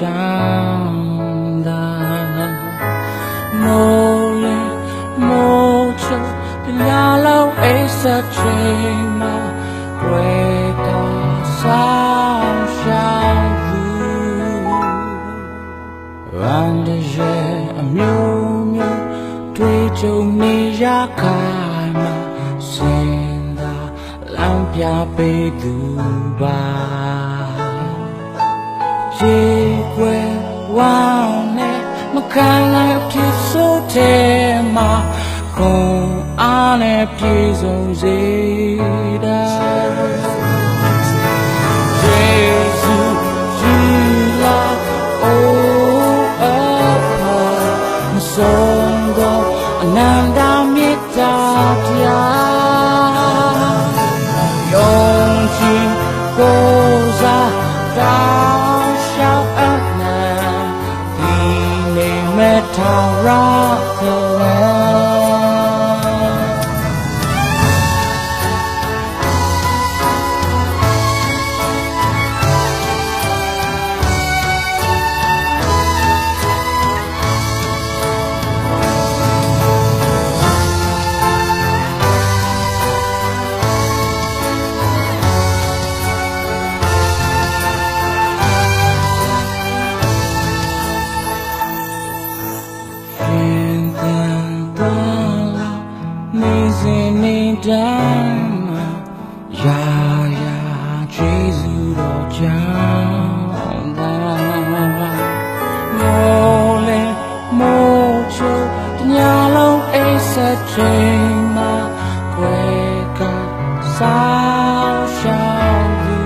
长大，某人某处变呀老爱撒吹嘛，回到山上路，俺的人喵喵对着你呀看嘛，现在俺家被毒吧。 ရေွယ်ဝမ်းနဲ့မခံနိုင်ဖြစ်ဆိုတဲ့မှာခုံအားနဲ့ပြေဆုံးစေတာ စဉ်နေတိုင်းမှာရာရာကျေးဇူးတော်ကြောင့်သာမိုးလေမိုးချိုတညာလုံးအိတ်ဆက်ချိန်မှာွယ်ကစားရှောင်းသူ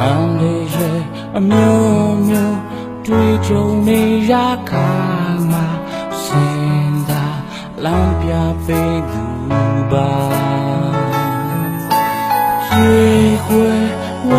အန်ဒီရဲ့အမျိုးမျိုးတွေ့ကြုံနေရခါမှာစင်သာ လမ်းပြပေးသူပါရေခွေဝ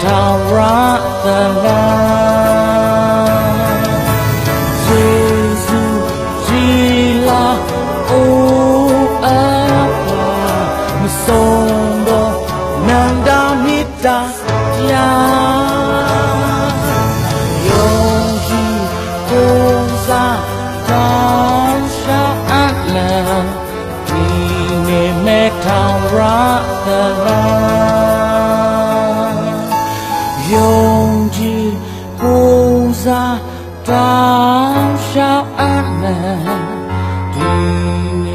Meta, Ratha, Jesus, Gila, oh, Abba, Masondo, Nanda, Mita, Ya, Yogi, tùy